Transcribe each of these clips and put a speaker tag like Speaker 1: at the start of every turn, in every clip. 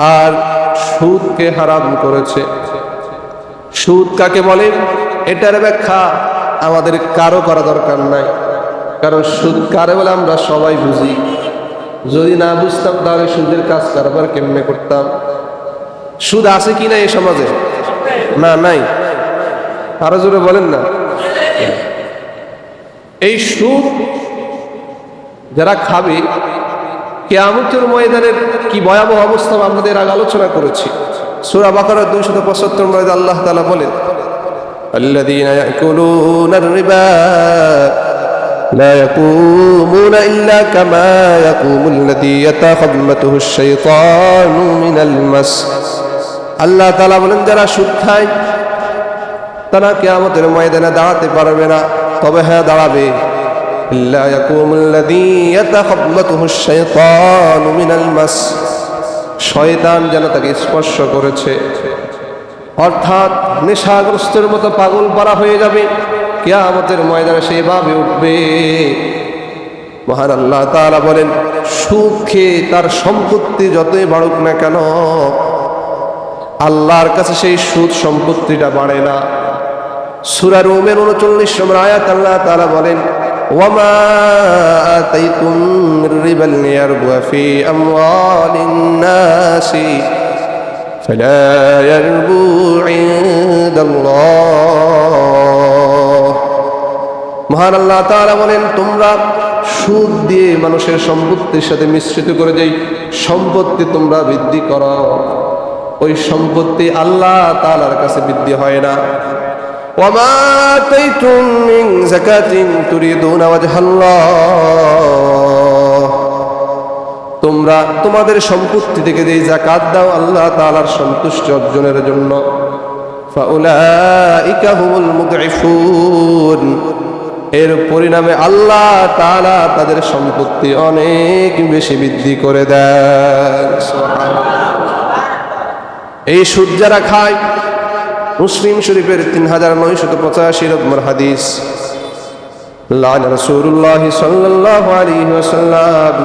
Speaker 1: আর সুদকে হারাম করেছে। সুদ কাকে বলে? এটার ব্যাখ্যা আমাদের কারও করা দরকার নাই। কারণ সুদ কারে বলে আমরা সবাই বুঝি। যদি না বুঝতাম তাহলে সুদের কাজ কারবার কেমনে করতাম? সুদ আছে কি না এই সমাজে? না, নাই। আরও জোরে বলেন না। এই সুদ যারা খাবে কেয়ামতের ময়দানের কি ভয়াবহ অবস্থা আমাদের আগে আলোচনা করেছি সুরা বাকারের দুইশত পঁচাত্তর ময়দা আল্লাহ তালা বলেন الذين يأكلون الربا لا يقومون إلا كما يقوم الذي يتخبطه الشيطان من المس আল্লাহ তালা বলেন যারা সুদ খায় তারা কেয়ামতের ময়দানে দাঁড়াতে পারবে না তবে হ্যাঁ দাঁড়াবে إلا يقوم الذي يتخبطه الشيطان من المس শয়তান যেন তাকে স্পর্শ করেছে অর্থাৎ নেশাগ্রস্তের মতো পাগল পারা হয়ে যাবে কেয়ামতের ময়দানে সেভাবে উঠবে মহান আল্লাহ তাআলা বলেন সুখে তার সম্পত্তি যতই বাড়ুক না কেন আল্লাহর কাছে সেই সুদ সম্পত্তিটা বাড়ে না সুরা রোমের উনচল্লিশ নম্বর আয়াত আল্লাহ তাআলা বলেন ওয়ামা আতাইতুম মির রিবাল লিয়ারবু ফি আমওয়ালিন নাসি فلا يربو عند الله মহান আল্লাহ তাআলা বলেন তোমরা সুদ দিয়ে মানুষের সম্পত্তির সাথে মিশ্রিত করে যেই সম্পত্তি তোমরা বৃদ্ধি করো ওই সম্পত্তি আল্লাহ তাআলার কাছে বৃদ্ধি হয় না وما آتيتم من زكاة تريدون وجه الله তোমরা তোমাদের সম্পত্তি থেকে যে জাকাত দাও আল্লাহ তাআলার সন্তুষ্টি অর্জনের জন্য ফাউলাইকা হুমুল মুদঈফুন এর পরিণামে আল্লাহ তাআলা তাদের সম্পত্তি অনেক বেশি বৃদ্ধি করে দেন এই সুদ যারা খায় মুসলিম শরীফের তিন হাজার নয়শত পঁচাশি নম্বর হাদিস লান রসুল্লাহ সাল্লাল্লাহু আলাইহি ওয়াসাল্লাম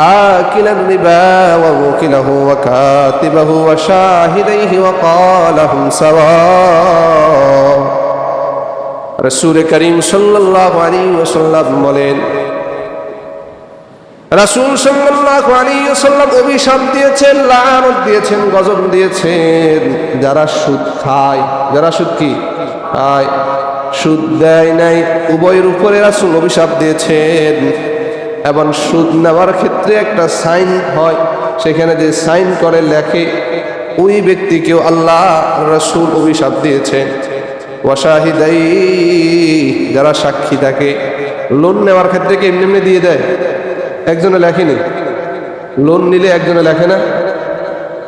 Speaker 1: آكل الربا وموكله وكاتبه وشاهديه وقال هم سواء رسول كريم صلى الله عليه وسلم বলেন রাসূল সাল্লাল্লাহু আলাইহি ওয়াসাল্লাম অভিশাপ দিয়েছেন, লানত দিয়েছেন, গজব দিয়েছেন। যারা সুদ খায়, যারা সুদ কি? সুদ দেয় নাই, উভয়ের উপরে রাসূল অভিশাপ দিয়েছেন। এবং সুদ নেওয়ার ক্ষেত্রে একটা সাইন হয়, সেখানে যে সাইন করে লেখে, ওই ব্যক্তিকেও আল্লাহ রসুল অভিশাপ দিয়েছেন। ওয়াশাহিদাই, যারা সাক্ষী থাকে, লোন নেওয়ার ক্ষেত্রে কি এমনি এমনি দিয়ে দেয়? একজনে লেখেনি। লোন নিলে একজনে লেখে না।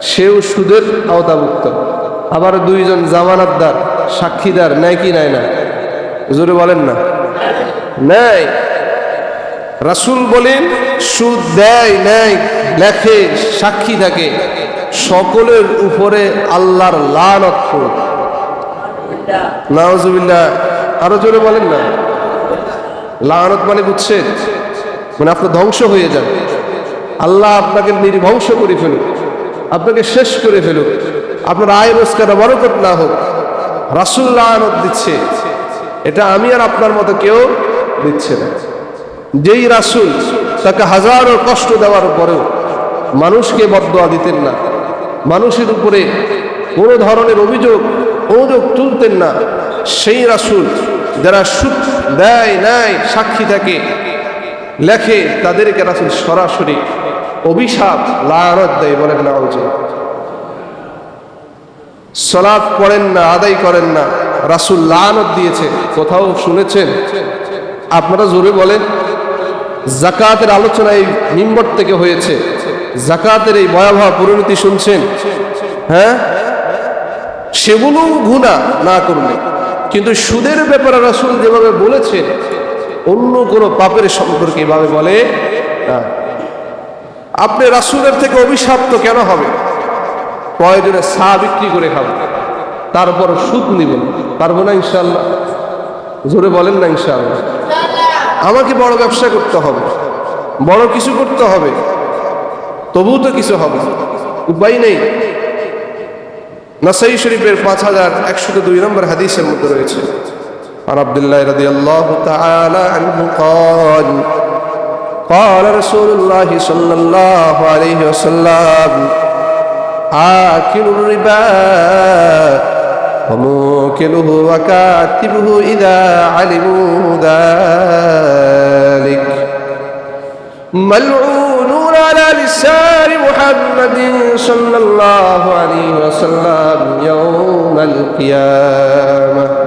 Speaker 1: সেও সুদের আওতাভুক্ত। আবার দুইজন জামানাতদার, সাক্ষীদার, নেয় কি নেয় না? জোরে বলেন না। নেয়। রাসুল বলেন সুদ দেয়, নেয়, লেখে, সাক্ষী থাকে। সকলের উপরে আল্লাহর লানত পড়ুক নাওজুবিল্লাহ আরও জোরে বলেন না। লানত মানে বুঝছেন? মানে আপনার ধ্বংস হয়ে যান। আল্লাহ আপনাকে নির্ধ্বংস করে ফেলুক, আপনাকে শেষ করে ফেলুক, আপনার আয় রোজগার বরকত না হোক, রাসুল লানত দিচ্ছে। এটা আমি আর আপনার মতো কেউ দিচ্ছে না। যেই রাসুল তাকে হাজারো কষ্ট দেওয়ার পরেও মানুষকে বদয়া দিতেন না, মানুষের উপরে কোনো ধরনের অভিযোগ অভিযোগ তুলতেন না, সেই রাসুল যারা সুখ দেয় নেয় সাক্ষী থাকে লেখে তাদেরকে রাসুল সরাসরি অভিশাপ, লানত দেয় বলেন না উচিত সলাপ পড়েন না, আদায় করেন না, রাসুল লানত দিয়েছে। কোথাও শুনেছেন? আপনারা জোরে বলেন, জাকাতের আলোচনা এই মিম্বর থেকে হয়েছে। জাকাতের এই ভয়াবহ পরিণতি শুনছেন? হ্যাঁ? সেগুলো গুণা না করলে। কিন্তু সুদের ব্যাপারে রাসুল যেভাবে বলেছেন অন্য কোনো পাপের সম্পর্কে এভাবে বলে না। আপনি রাসুলের থেকে অভিশাপ্ত কেন হবে? প্রয়োজনে চা বিক্রি করে খাব তারপর সুদ নিবেন। পারব না ইনশাল্লাহ জোরে বলেন না ইনশাল্লাহ আমাকে বড় ব্যবসা করতে হবে। বড় কিছু করতে হবে। তবুও তো কিছু হবে। উপায় নেই। নাসাই শরীফের পাঁচ হাজার একশত দুই নম্বর হাদিসের মধ্যে রয়েছে। عن عبد الله رضي الله تعالى عنه قال قال رسول الله صلى الله عليه وسلم آكل الربا وموكله وكاتبه إذا علموا ذلك. ملعونون على لسان محمد صلى الله عليه وسلم يوم القيامة.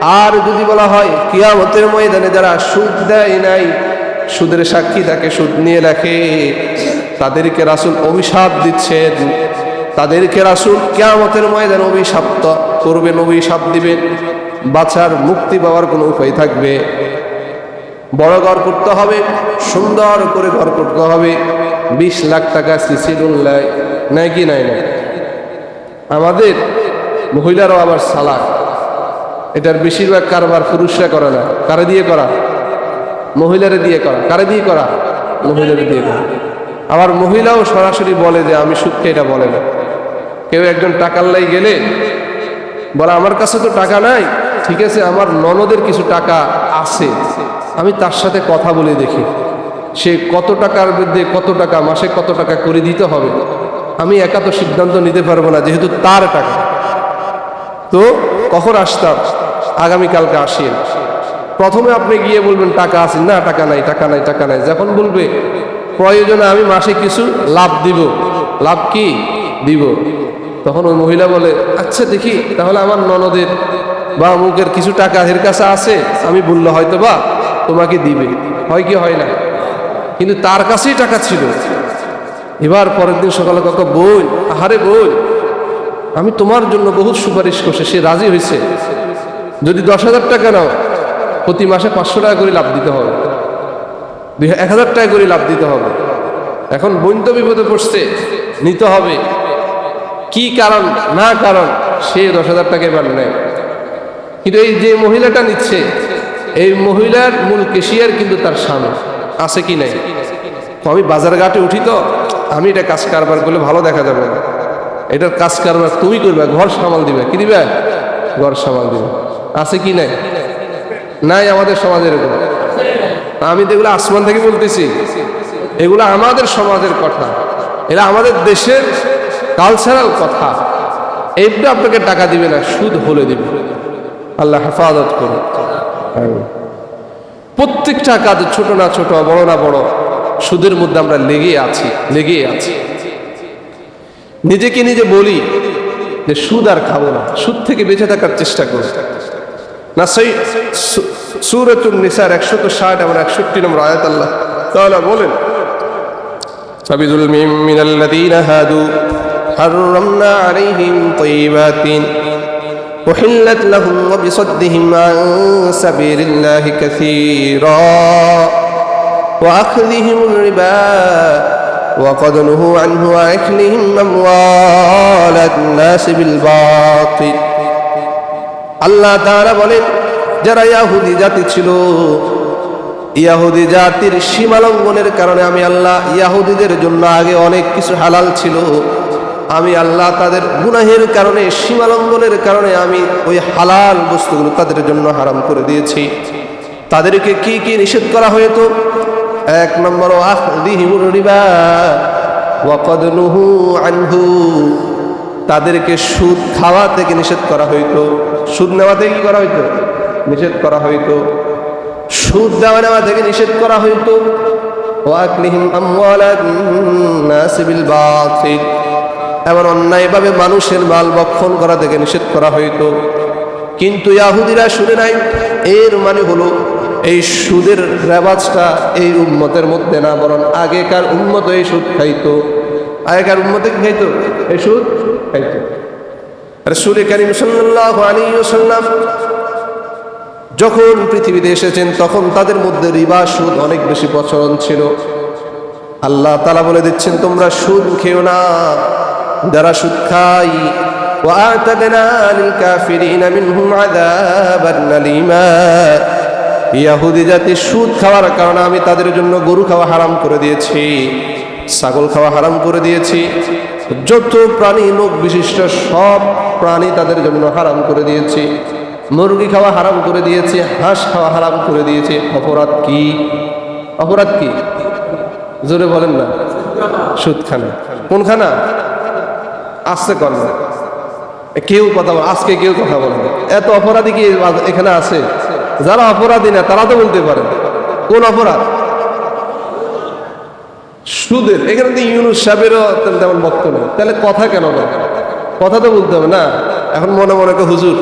Speaker 1: আর যদি বলা হয়, কিয়ামতের ময়দানে যারা সুদ দেয় নাই, সুদের সাক্ষী তাকে সুদ নিয়ে রাখে। তাদেরকে রাসুল অভিশাপ দিচ্ছেন। তাদেরকে রাসূল কিয়ামতের ময়দানে অভিশাপ্ত করবেন অভিশাপ দিবেন। বাঁচার মুক্তি পাওয়ার কোনো উপায় থাকবে। বড় ঘর করতে হবে, সুন্দর করে ঘর করতে হবে। বিশ লাখ টাকা সিসি নেয় নেয় কি নাই না আমাদের মহিলারাও আবার সালাক। এটার বেশিরভাগ কারবার পুরুষরা করে না। কারে দিয়ে করা? মহিলারে দিয়ে করা। কারে দিয়ে করা? মহিলারে দিয়ে করা। আবার মহিলাও সরাসরি বলে যে, আমি সুখকে এটা বলে না। কেউ একজন টাকার লাই গেলে বলে, আমার কাছে তো টাকা নাই। ঠিক আছে, আমার ননদের কিছু টাকা আছে। আমি তার সাথে কথা বলে দেখি। সে কত টাকার মধ্যে কত টাকা, মাসে কত টাকা করে দিতে হবে? আমি একা তো সিদ্ধান্ত নিতে পারব না, যেহেতু তার টাকা। তো কখন আসতাম? আগামীকালকে আসেন। প্রথমে আপনি গিয়ে বলবেন, টাকা আছে। না, টাকা নাই টাকা নাই টাকা নাই। যখন বলবে, প্রয়োজনে আমি মাসে কিছু লাভ দিব। লাভ কি? দিব। তখন ওই মহিলা বলে আচ্ছা দেখি, তাহলে আমার ননদের বা অমুকের কিছু টাকা এর কাছে আছে, আমি বললে হয়তো বা তোমাকে দিবে। হয় কি, হয় না? কিন্তু তার কাছেই টাকা ছিল। এবার পরের দিন সকালে কাকা বোন, আহারে বোন, আমি তোমার জন্য বহুত সুপারিশ করছে। সে রাজি হয়েছে। যদি দশ হাজার টাকা নাও, প্রতি মাসে পাঁচশো টাকা করে লাভ দিতে হবে। দুই এক হাজার টাকা করে লাভ দিতে হবে। এখন বোন তো বিপদে পড়ছে, নিতে হবে। কি কারণ, না কারণ, সে দশ হাজার টাকা এবার নেয়। কিন্তু এই যে মহিলাটা নিচ্ছে, এই মহিলার মূল কেশিয়ার কিন্তু তার স্বামী। আছে কি নাই? আমি বাজার ঘাটে উঠি তো, আমি এটা কাজ কারবার করলে ভালো দেখা যাবে না। এটার কাজ কারবার তুমি করবে, ঘর সামাল দিবে। কি দিবে? ঘর সামাল দিবে। আছে কি নাই? নাই আমাদের সমাজের এরকম। আমি তো এগুলো আসমান থেকে বলতেছি। এগুলো আমাদের সমাজের কথা। এরা আমাদের দেশের কালচারাল কথা। এইটা আপনাকে টাকা দিবে না, সুদ হলে দিবে। আল্লাহ হেফাজত করুন। প্রত্যেকটা কাজ ছোট না ছোট, বড় না বড়, সুদের মধ্যে আমরা লেগে আছি লেগে আছি। নিজেকে নিজে বলি যে সুদ আর খাব না। সুদ থেকে বেঁচে থাকার চেষ্টা করি নাসাই সূরাতুন নিসার একশত ষাট এবং একষট্টি নম্বর আয়াত আল্লাহ তাআলা বলেন فبظلم من الذين هادوا. حرمنا عليهم طيبات. أحلت لهم وبصدهم عن سبيل الله كثيرا. وأخذهم الربا وقد نهوا عنه وأكلهم أموال الناس بالباطل. আল্লাহ তারা বলেন, যারা ইয়াহুদি জাতি ছিল, ইয়াহুদি জাতির সীমালঙ্ঘনের কারণে আমি আল্লাহ ইয়াহুদিদের জন্য আগে অনেক কিছু হালাল ছিল। আমি আল্লাহ তাদের গুনাহের কারণে সীমালঙ্ঘনের কারণে আমি ওই হালাল বস্তুগুলো তাদের জন্য হারাম করে দিয়েছি। তাদেরকে কি কি নিষেধ করা হয়তো? এক নম্বর আহদিহিমুর রিবা ওয়াকাদ নুহু আনহু। তাদেরকে সুদ খাওয়া থেকে নিষেধ করা হইতো, সুদ নেওয়া থেকে কি করা হইতো, নিষেধ করা হইতো। সুদ দেওয়া নেওয়া থেকে নিষেধ করা হইতো। এমন অন্যায়ভাবে মানুষের মাল বক্ষণ করা থেকে নিষেধ করা হইতো। কিন্তু ইয়াহুদিরা শুনে নাই, এর মানে হলো এই সুদের রেবাজটা এই উম্মতের মধ্যে না, বরং আগেকার উম্মত এই সুদ খাইতো। আগেকার উম্মতে কি খাইতো? এই সুদ? খাইত রসুল করিম সাল্লাহ আলী সাল্লাম যখন পৃথিবীতে এসেছেন, তখন তাদের মধ্যে রিবা, সুদ অনেক বেশি প্রচলন ছিল। আল্লাহ তালা বলে দিচ্ছেন, তোমরা সুদ খেও না। যারা সুদ খাই ইয়াহুদি জাতি সুদ খাওয়ার কারণে আমি তাদের জন্য গরু খাওয়া হারাম করে দিয়েছি, ছাগল খাওয়া হারাম করে দিয়েছি। যত প্রাণী লোক বিশিষ্ট, সব প্রাণী তাদের জন্য হারাম করে দিয়েছি। মুরগি খাওয়া হারাম করে দিয়েছি, হাঁস খাওয়া হারাম করে দিয়েছি। অপরাধ কি? অপরাধ কি? জোরে বলেন না। সুদ কোনখানা? আসছে কর কেউ কথা বলে, আজকে কেউ কথা বলে এত অপরাধী কি এখানে আছে? যারা অপরাধী না, তারা তো বলতে পারে। কোন অপরাধ? সুদের, এখানে তো ইউনুস সাহেবেরও তেমন বক্তব্য তাহলে কথা কেন বলে কথা তো বলতে হবে না। এখন মনে মনে হুজুর,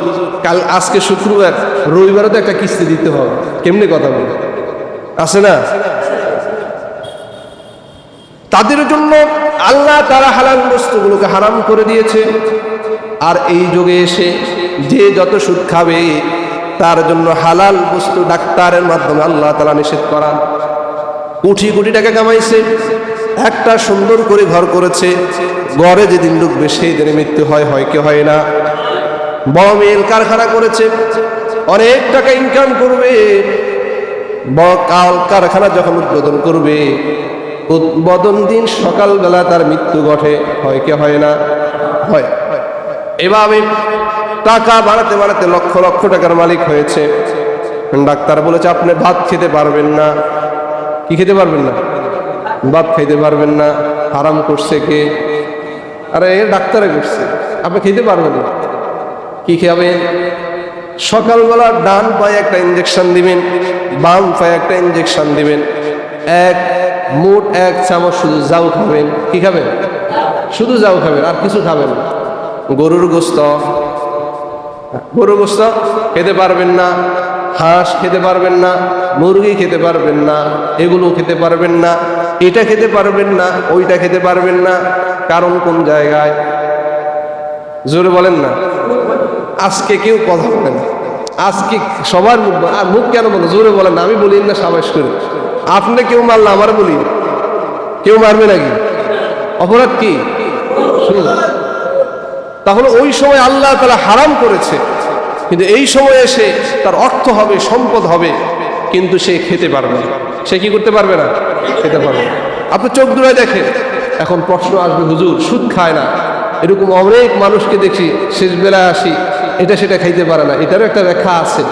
Speaker 1: কাল আজকে শুক্রবার, রবিবারও তো একটা কিস্তি দিতে হবে। কেমনি কথা বলবে? আছে না? তাদের জন্য আল্লাহ তারা হালাল বস্তুগুলোকে হারাম করে দিয়েছে। আর এই যুগে এসে যে যত সুদ খাবে, তার জন্য হালাল বস্তু ডাক্তারের মাধ্যমে আল্লাহ তালা নিষেধ করান কোটি কোটি টাকা কামাইছে, একটা সুন্দর করে ঘর করেছে ঘরে যেদিন ঢুকবে সেই দিনে মৃত্যু হয় হয় কি হয় না? বড় মেল কারখানা করেছে, অনেক টাকা ইনকাম করবে কাল কারখানা যখন উদ্বোধন করবে, উদ্বোধন দিন সকালবেলা তার মৃত্যু ঘটে, হয় কি হয় না? হয়। এভাবে টাকা বাড়াতে বাড়াতে লক্ষ লক্ষ টাকার মালিক হয়েছে। ডাক্তার বলেছে, আপনি ভাত খেতে পারবেন না কি খেতে পারবেন না? ভাত খাইতে পারবেন না, হারাম করছে কে? আরে ডাক্তারে করছে। আপনি খেতে পারবেন না। কি খাবেন সকালবেলা ডান পায়ে একটা ইঞ্জেকশন দিবেন, বাম পায়ে একটা ইঞ্জেকশন দিবেন। এক, মোট এক চামচ শুধু যাও খাবেন। কি খাবেন? শুধু যাও খাবেন, আর কিছু খাবেন গরুর গোস্ত। গরুর গোস্ত খেতে পারবেন না। হাঁস খেতে পারবেন না, মুরগি খেতে পারবেন না, এগুলো খেতে পারবেন না, এটা খেতে পারবেন না, ওইটা খেতে পারবেন না। কারণ কোন জায়গায়? জোরে বলেন না। আজকে কেউ কথা বলে না। আজকে সবার মুখ আর মুখ কেন বলো? জোরে বলেন না, আমি বলি না সাবাস করে। আপনি কেউ মারলে আমার বলি? কেউ মারবে নাকি? অপরাধ কি? তাহলে ওই সময় আল্লাহ তালা হারাম করেছে। কিন্তু এই সময় এসে তার অর্থ হবে, সম্পদ হবে, কিন্তু সে খেতে পারবে সে কি করতে পারবে না? খেতে পারবে আপনি চোখ দূরে দেখেন, এখন প্রশ্ন আসবে, হুজুর, সুদ খায় না? এরকম অনেক মানুষকে দেখি শেষ বেলায় আসি, এটা সেটা খাইতে পারে না। এটারও একটা ব্যাখ্যা আছে।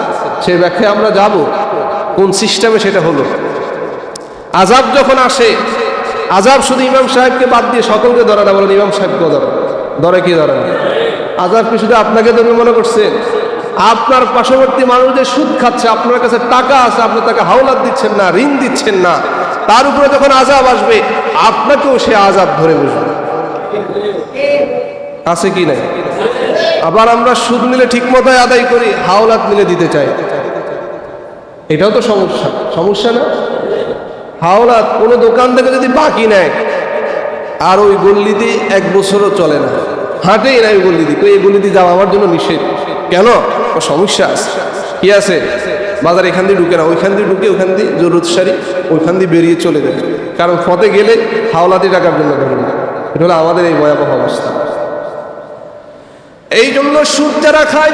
Speaker 1: সেই ব্যাখ্যায় আমরা যাব, কোন সিস্টেমে সেটা হলো। আজাব যখন আসে আজাব শুধু ইমাম সাহেবকে বাদ দিয়ে সকলকে ধরে না বলেন ইমাম সাহেবকেও ধরে। ধরে কি ধরে না? আজাব কি শুধু আপনাকে ধরে মনে করছেন? আপনার পার্শ্ববর্তী মানুষ যে সুদ খাচ্ছে, আপনার কাছে টাকা আছে, আপনি তাকে হাওলাত দিচ্ছেন না, ঋণ দিচ্ছেন না, তার উপরে যখন আজাব আসবে, আপনাকেও সে আজাব ধরে বসবে। আছে কি নাই? আবার আমরা সুদ নিলে ঠিক মতোই আদায় করি, হাওলাত নিলে দিতে চাই। এটাও তো সমস্যা। সমস্যা না? হাওলাত কোনো দোকান থেকে যদি বাকি নেয়, আর ওই গল্লিতে এক বছরও চলে না। হাঁটেই না ওই গল্লিতে এই গল্লিতে যাওয়া আমার জন্য নিষেধ? কেন? সমস্যা আছে। কি আছে? বাজার এখান দিয়ে ঢুকে না, ওইখান দিয়ে ঢুকে ওখান দিয়ে জরুর সারি, ওইখান দিয়ে বেরিয়ে চলে যায়। কারণ ফতে গেলে হাওলাতি টাকার জন্য ধরে না। এটা হলো আমাদের এই ভয়াবহ অবস্থা। এই জন্য সুদ যারা খায়,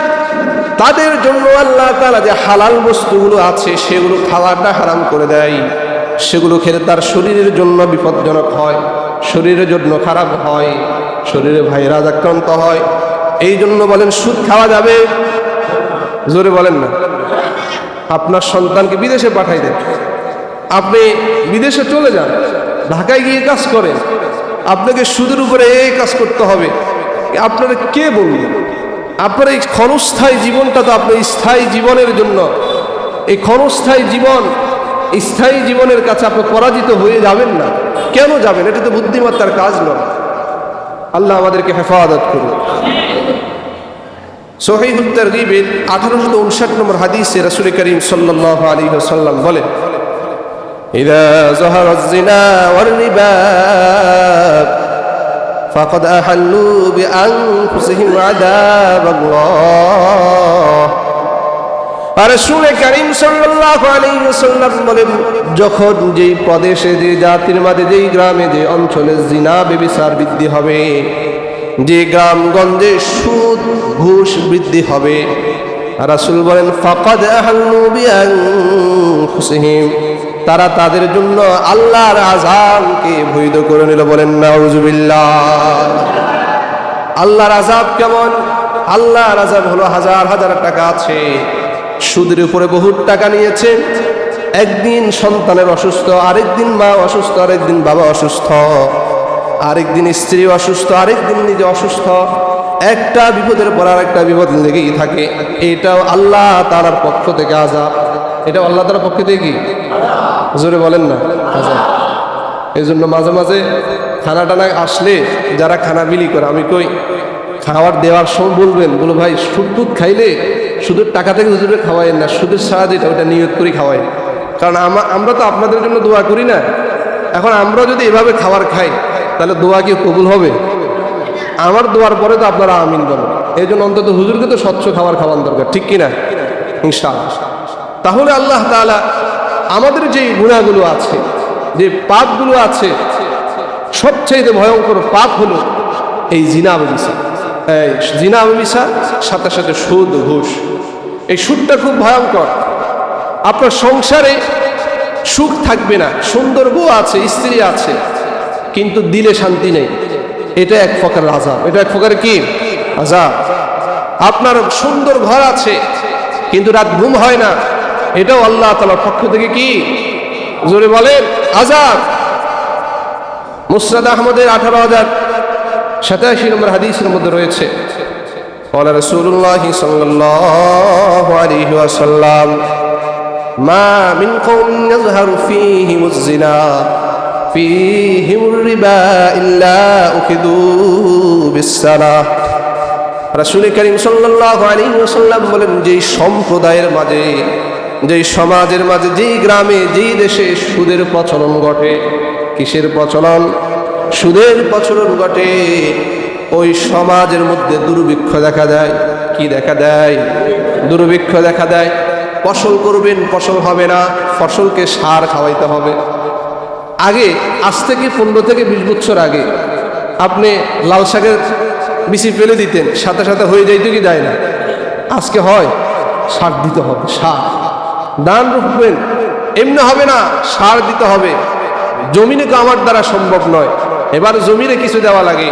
Speaker 1: তাদের জন্য আল্লাহ তালা যে হালাল বস্তুগুলো আছে, সেগুলো খাওয়াটা হারাম করে দেয়। সেগুলো খেলে তার শরীরের জন্য বিপজ্জনক হয়, শরীরের জন্য খারাপ হয়, শরীরে ভাইরাস আক্রান্ত হয় এই জন্য বলেন, সুদ খাওয়া যাবে। জোরে বলেন না। আপনার সন্তানকে বিদেশে পাঠাই দেন। আপনি বিদেশে চলে যান, ঢাকায় গিয়ে কাজ করেন। আপনাকে সুদের উপরে এই কাজ করতে হবে। আপনারা কে বলবেন আপনার এই ক্ষণস্থায়ী জীবনটা তো আপনার স্থায়ী জীবনের জন্য, এই ক্ষণস্থায়ী জীবন, স্থায়ী জীবনের কাছে আপনি পরাজিত হয়ে যাবেন না। কেন যাবেন? এটা তো বুদ্ধিমত্তার কাজ নয়। আল্লাহ আমাদেরকে হেফাজত করুন সহিহুল তারগিবের আঠারোশো উনষাট নম্বর হাদিসে রাসূল করিম সাল্লাল্লাহু আলাইহি ওয়াসাল্লাম বলেন إذا ظهر الزنا والربا فقد أحلوا بأنفسهم عذاب الله আর শুনে করিম সাল্লাল্লাহু আলাইহি ওয়াসাল্লাম বলেন যখন যেই প্রদেশে যে জাতির মাঝে যেই গ্রামে যে অঞ্চলে জিনা বেবিচার বৃদ্ধি হবে যে গ্রামগঞ্জে সুদ, ঘুষ বৃদ্ধি হবে। রাসূল বলেন, ফাকাদ বিআনফুসিহিম। তারা তাদের জন্য আল্লাহর আযাবকে বৈধ করে নিল বলেন, নাউজুবিল্লাহ। আল্লাহর আযাব কেমন? আল্লাহর আযাব হলো হাজার হাজার টাকা আছে। সুদের উপরে বহুত টাকা নিয়েছে। একদিন সন্তানের অসুস্থ, আরেকদিন মা অসুস্থ, আরেকদিন বাবা অসুস্থ। আরেকদিন স্ত্রী অসুস্থ, আরেকদিন নিজে অসুস্থ। একটা বিপদের পর আর একটা বিপদ লেগেই থাকে। এটাও আল্লাহ তালার পক্ষ থেকে আজাব। এটা আল্লাহ তালার পক্ষ থেকে কি? জোরে বলেন না। আজাব। এই জন্য মাঝে মাঝে খানা টানা আসলে যারা খানা বিলি করে, আমি কই, খাওয়ার দেওয়ার সময় বলবেন, বলো ভাই, সুদ টুদ খাইলে সুদের টাকা থেকে হুজুরে খাওয়াই না, সুদের সারা যেটা ওটা নিয়ত করে খাওয়াই কারণ আমা- আমরা তো আপনাদের জন্য দোয়া করি না। এখন আমরা যদি এভাবে খাবার খাই তাহলে দোয়া কি কবুল হবে? আমার দোয়ার পরে তো আপনারা আমিন বলেন এই জন্য অন্তত হুজুরকে তো স্বচ্ছ খাবার খাওয়ান দরকার, ঠিক কিনা? ইনশাআল্লাহ। তাহলে আল্লাহ তাআলা আমাদের যে গুণাগুলো আছে, যে পাপগুলো আছে সবচেয়ে ভয়ঙ্কর পাপ হলো এই জিনা ব্যবসা এই জিনা ব্যবসা সাথে সাথে সুদ, ঘুষ। এই সুদটা খুব ভয়ঙ্কর। আপনার সংসারে সুখ থাকবে না, সুন্দর বউ আছে, স্ত্রী আছে কিন্তু দিলে শান্তি নেই এটা এক প্রকার আজাব এটা এক প্রকার কি আজাব আপনার সুন্দর ঘর আছে কিন্তু রাত ঘুম হয় না এটাও আল্লাহ তালার পক্ষ থেকে কি জোরে বলেন আজাব মুসরাদ আহমদের আঠারো হাজার সাতাশি নম্বর হাদিসের মধ্যে রয়েছে قال رسول الله صلى الله عليه وسلم ما من قوم يظهر فيهم الزنا فيهم الربا إلا أخذوا بالسنة রাসুল করিম সাল্লাহ আলী ওসাল্লাম বলেন যেই সম্প্রদায়ের মাঝে যেই সমাজের মাঝে যেই গ্রামে যেই দেশে সুদের প্রচলন ঘটে কিসের প্রচলন সুদের প্রচলন ঘটে ওই সমাজের মধ্যে দুর্ভিক্ষ দেখা দেয় কি দেখা দেয় দুর্ভিক্ষ দেখা দেয় ফসল করবেন ফসল হবে না ফসলকে সার খাওয়াইতে হবে আগে, আজ থেকে পনেরো থেকে বিশ বছর আগে আপনি লাল শাকের বিচি ফেলে দিতেন সাথে সাথে হয়ে যাইতো কি যায় না? আজকে হয়, সার দিতে হবে, সার। ধান রুখবেন, এমনি হবে না, সার দিতে হবে। জমিনে তো আমার দ্বারা সম্ভব নয়। এবার জমিনে কিছু দেওয়া লাগে।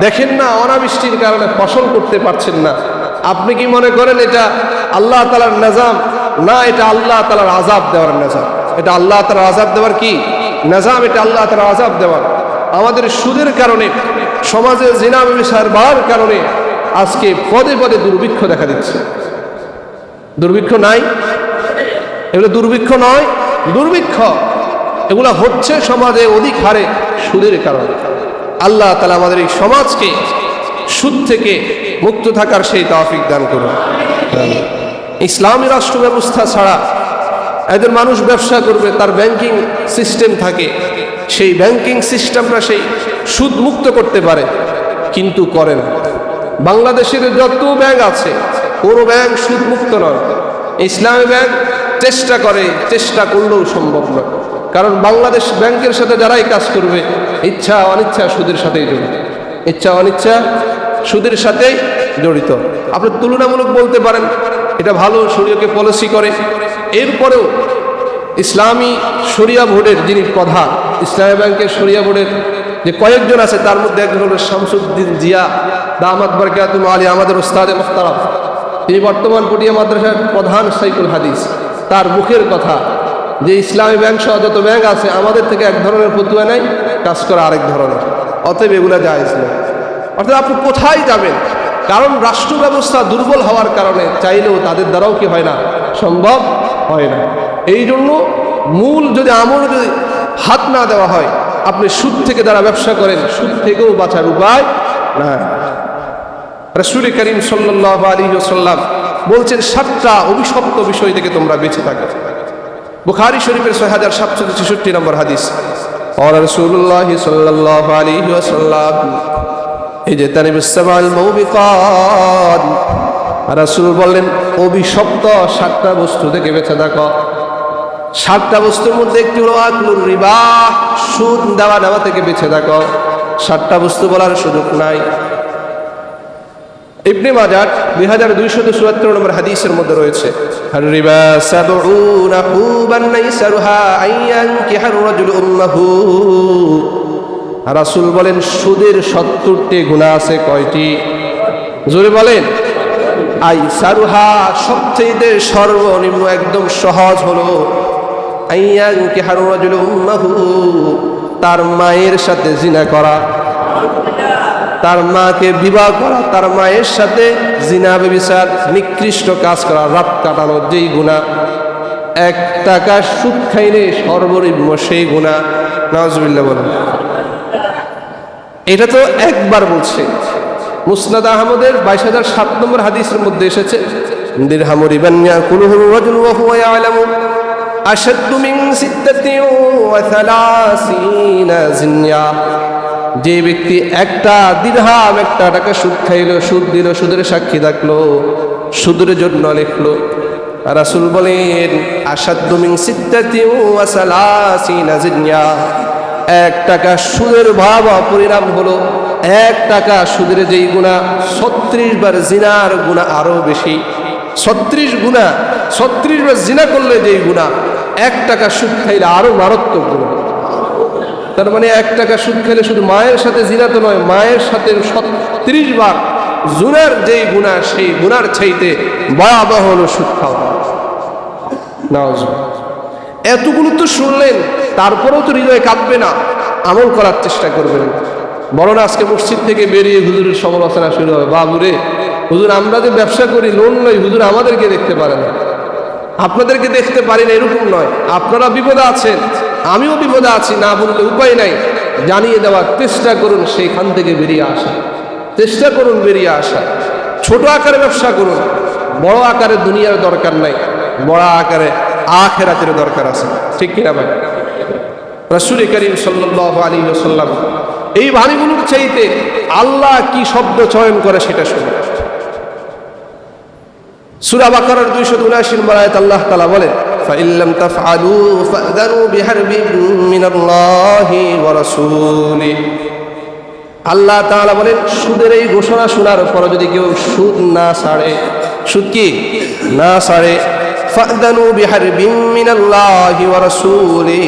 Speaker 1: দেখেন না, অনাবৃষ্টির কারণে ফসল করতে পারছেন না। আপনি কি মনে করেন এটা আল্লাহ তালার নাজাম? না, এটা আল্লাহ তালার আজাব দেওয়ার নাজাম। এটা আল্লাহ তালার আজাব দেওয়ার কি? নাজাম এটা আল্লাহ তালার আজাব দেওয়ার। আমাদের সুদের কারণে, সমাজে জিনা ব্যবসার বাড়ার কারণে আজকে পদে পদে দুর্ভিক্ষ দেখা দিচ্ছে। দুর্ভিক্ষ নাই? এগুলো দুর্ভিক্ষ নয়, দুর্ভিক্ষ। এগুলো হচ্ছে সমাজে অধিক হারে সুদের কারণে। আল্লাহ তালা আমাদের এই সমাজকে সুদ থেকে মুক্ত থাকার সেই তাফিক দান করুন। ইসলামী রাষ্ট্র ব্যবস্থা ছাড়া এদের মানুষ ব্যবসা করবে, তার ব্যাংকিং সিস্টেম থাকে। সেই ব্যাংকিং সিস্টেমটা সেই সুদ মুক্ত করতে পারে, কিন্তু করে না। বাংলাদেশের যত ব্যাংক আছে, কোনো ব্যাংক সুদ মুক্ত নয়। ইসলামী ব্যাংক চেষ্টা করে, চেষ্টা করলেও সম্ভব নয়। কারণ বাংলাদেশ ব্যাংকের সাথে যারাই কাজ করবে, ইচ্ছা অনিচ্ছা সুদের সাথেই জড়িত। ইচ্ছা অনিচ্ছা সুদের সাথেই জড়িত। আপনি তুলনামূলক বলতে পারেন এটা ভালো শরীয়কে পলিসি করে। এরপরেও ইসলামী শরিয়া বোর্ডের যিনি প্রধান, ইসলামী ব্যাংকের শরিয়া বোর্ডের যে কয়েকজন আছে, তার মধ্যে একজন হলো শামসুদ্দিন জিয়া দামাত বরকাতুল আলী আমাদের ওস্তাদে মোখতারাম। তিনি বর্তমান পটিয়া মাদ্রাসার প্রধান সাইকুল হাদিস। তার মুখের কথা, যে ইসলামী ব্যাংক সহ যত ব্যাংক আছে, আমাদের থেকে এক ধরনের ফতুয়া নেয়, কাজ করা আরেক ধরনের। অতএব এগুলা যায় না অর্থাৎ আপনি কোথায় যাবেন? কারণ রাষ্ট্র ব্যবস্থা দুর্বল হওয়ার কারণে চাইলেও তাদের দ্বারাও কি হয় না? সম্ভব হয় না। এই জন্য মূল যদি আমল যদি হাত না দেওয়া হয়, আপনি সুদ থেকে যারা ব্যবসা করেন, সুদ থেকেও বাঁচার উপায় না রসুল করিম সাল্লাহ আলী সাল্লাম বলছেন, সাতটা অভিশপ্ত বিষয় থেকে তোমরা বেঁচে থাকো। বুখারি শরীফের ছয় হাজার সাতশো ছেষট্টি নম্বর হাদিস। আর রসুল্লাহ সাল্লাহ আলী সাল্লাম এই যে তানিবুসামাল মৌবিকন রাসূল বললেন, অভিশপ্ত সাতটা বস্তু থেকে বেঁচে থাকো। সাতটা বস্তুর মধ্যে একটি হলো আকলুর রিবা, সুদ দেওয়া নেওয়া থেকে বেঁচে থাকো। সাতটা বস্তু বলার সুযোগ নাই। ইবনে মাজার দুই হাজার দুইশত চুয়াত্তর নম্বর হাদিসের মধ্যে রয়েছে রিবা রাসূল বলেন, সুদের সত্তরটি গুণা আছে কয়টি? জোরে বলেন। আই সারুহা, সবচেয়ে সর্বনিম্ন, একদম সহজ হলো তার মায়ের সাথে জিনা করা। তার মাকে বিবাহ করা, তার মায়ের সাথে জিনা, বেবিচার, নিকৃষ্ট কাজ করা, রাত কাটানো, যেই গুণা। এক টাকা সুদ খাইলে সর্বনিম্ন সেই গুণা। নওয়াজবিল্লা বলেন। এটা তো একবার বলছে। মুসনাদ আহমদের বাইশ হাজার সাত নম্বর হাদিসের মধ্যে এসেছে যে ব্যক্তি একটা দিরহাম, একটা টাকা সুদ খাইলো, সুদ দিল, সুদের সাক্ষী থাকল, সুদের জন্য লিখলো। রাসূল বলেন, আশাদ্দু মিন সিত্তাতি ওয়া জিনিয়া এক টাকা সুদের ভাব পরিণাম হলো এক টাকা সুদের যেই গুণা, ছত্রিশ বার জিনার গুণা আরও বেশি। ছত্রিশ গুণা, ছত্রিশ বার জিনা করলে যেই গুণা, এক টাকা সুদ খাইলে আরও মারাত্মক গুণা। তার মানে এক টাকা সুদ খেলে শুধু মায়ের সাথে জিনা তো নয়, মায়ের সাথে ছত্রিশ বার জুনার যেই গুণা, সেই গুনার চাইতে ভয়াবহ হলো সুদ খাওয়া। নাউজুবিল্লাহ। এতগুলো তো শুনলেন তারপরেও তো হৃদয় কাঁপবে না। আমল করার চেষ্টা করবেন। বরং আজকে মসজিদ থেকে বেরিয়ে হুজুরের সমালোচনা শুরু হবে। বাবুরে, হুজুর, আমরা যে ব্যবসা করি, লোন নই হুজুর আমাদেরকে দেখতে পারে না। আপনাদেরকে দেখতে পারি না, এরকম নয়। আপনারা বিপদে আছেন, আমিও বিপদে আছি, না বললে উপায় নাই। জানিয়ে দেওয়ার চেষ্টা করুন, সেইখান থেকে বেরিয়ে আসা। চেষ্টা করুন বেরিয়ে আসা। ছোট আকারে ব্যবসা করুন। বড় আকারে দুনিয়ার দরকার নাই। বড় আকারে আখেরাতের দরকার আছে। ঠিক কিনা ভাই? রসুল করিম সাল্লাহ আলী সাল্লাম এই বাণীগুলোর চাইতে আল্লাহ কি শব্দ চয়ন করে সেটা শুনে সুরা বাকারার দুইশো উনআশি নম্বর আয়াত আল্লাহ তালা বলেন فإن لم تفعلوا فأذنوا بحرب من الله ورسوله আল্লাহ তাআলা বলেন সুদের এই ঘোষণা শোনার পর যদি কেউ সুদ না ছাড়ে সুদ কি না ছাড়ে ফাদানু বিহারবিম মিনাল্লাহি ওয়া রাসূলি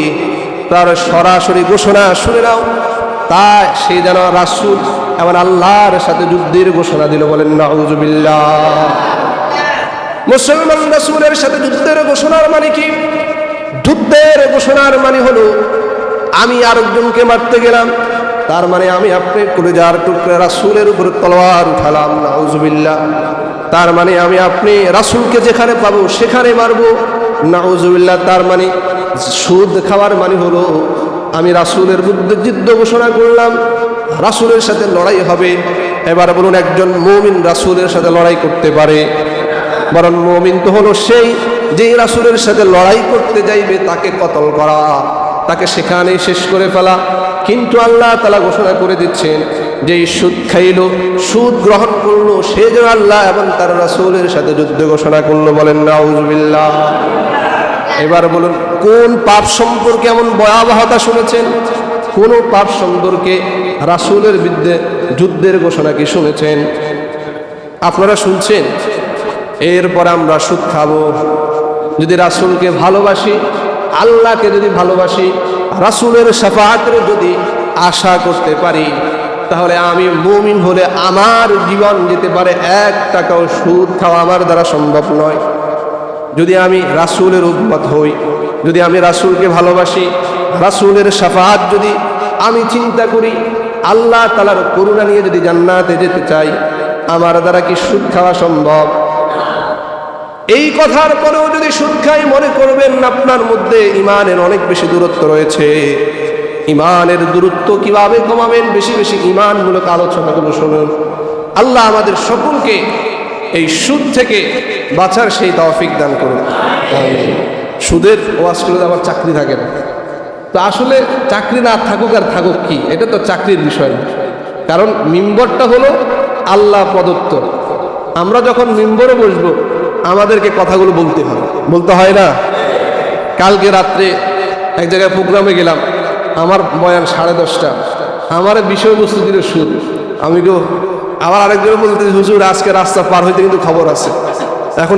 Speaker 1: তার সরাসরি ঘোষণা শুনে নাও। তা সে যেন রাসূল এমন আল্লাহর সাথে যুদ্ধের ঘোষণা দিল বলেন, নাউজুবিল্লাহ। মুসলমান রাসূলের সাথে যুদ্ধের ঘোষণার মানে কি? যুদ্ধের ঘোষণার মানে হলো, আমি আরেকজনকে মারতে গেলাম, তার মানে আমি আপনি কলেজার টুকরে রাসূলের উপর তলোয়ার উঠালাম, নাউজুবিল্লাহ। তার মানে আমি আপনি রাসূলকে যেখানে পাবো সেখানে মারবো। নাউজুবিল্লাহ, তার মানে সুদ খাওয়ার মানে হলো আমি রাসূলের বিরুদ্ধে যুদ্ধ ঘোষণা করলাম, রাসূলের সাথে লড়াই হবে। এবার বলুন, একজন মুমিন রাসূলের সাথে লড়াই করতে পারে? বরং মমিন তো হলো সেই যেই রাসূলের সাথে লড়াই করতে যাইবে, তাকে কতল করা, তাকে সেখানেই শেষ করে ফেলা। কিন্তু আল্লাহ তালা ঘোষণা করে দিচ্ছেন যে সুদ খাইল, সুদ গ্রহণ করল, সে যেন আল্লাহ এবং তার রাসূলের সাথে যুদ্ধ ঘোষণা করল বলেন, নাউজুবিল্লাহ। এবার বলুন, কোন পাপ সম্পর্কে এমন ভয়াবহতা শুনেছেন? কোন পাপ সম্পর্কে রাসূলের বিরুদ্ধে যুদ্ধের ঘোষণা কি শুনেছেন? আপনারা শুনছেন? এরপর আমরা সুদ খাব। যদি রাসূলকে ভালোবাসি, আল্লাহকে যদি ভালোবাসি, রাসূলের সাফাতের যদি আশা করতে পারি, তাহলে আমি মুমিন হলে আমার জীবন যেতে পারে এক টাকাও সুদ খাওয়া আমার দ্বারা সম্ভব নয়। যদি আমি রাসূলের উন্মত হই, যদি আমি রাসূলকে ভালোবাসি, রাসূলের সাফাত যদি আমি চিন্তা করি, আল্লাহ তালার করুণা নিয়ে যদি জান্নাতে যেতে চাই, আমার দ্বারা কি সুদ খাওয়া সম্ভব? এই কথার পরেও যদি সুদ খাই, মনে করবেন আপনার মধ্যে ইমানের অনেক বেশি দূরত্ব রয়েছে। ইমানের দূরত্ব কীভাবে কমাবেন? বেশি বেশি ইমানমূলক আলোচনাগুলো শুনুন। আল্লাহ আমাদের সকলকে এই সুদ থেকে বাঁচার সেই তৌফিক দান করুন। সুদের ওয়াজ করলে আমার চাকরি থাকে না। তো আসলে চাকরি না থাকুক আর থাকুক কি? এটা তো চাকরির বিষয় না। কারণ মিম্বরটা হলো আল্লাহ প্রদত্ত। আমরা যখন মিম্বরে বসবো, আমাদেরকে কথাগুলো বলতে হবে বলতে হয় না, কালকে রাত্রে এক জায়গায় প্রোগ্রামে গেলাম, আমার বয়ান সাড়ে দশটা। আমার বিষয়বস্তু দিল সুদ। আমি কেউ আবার আরেকজন বলতে হুজুর আজকে রাস্তা পার হইতে কিন্তু খবর আছে। এখন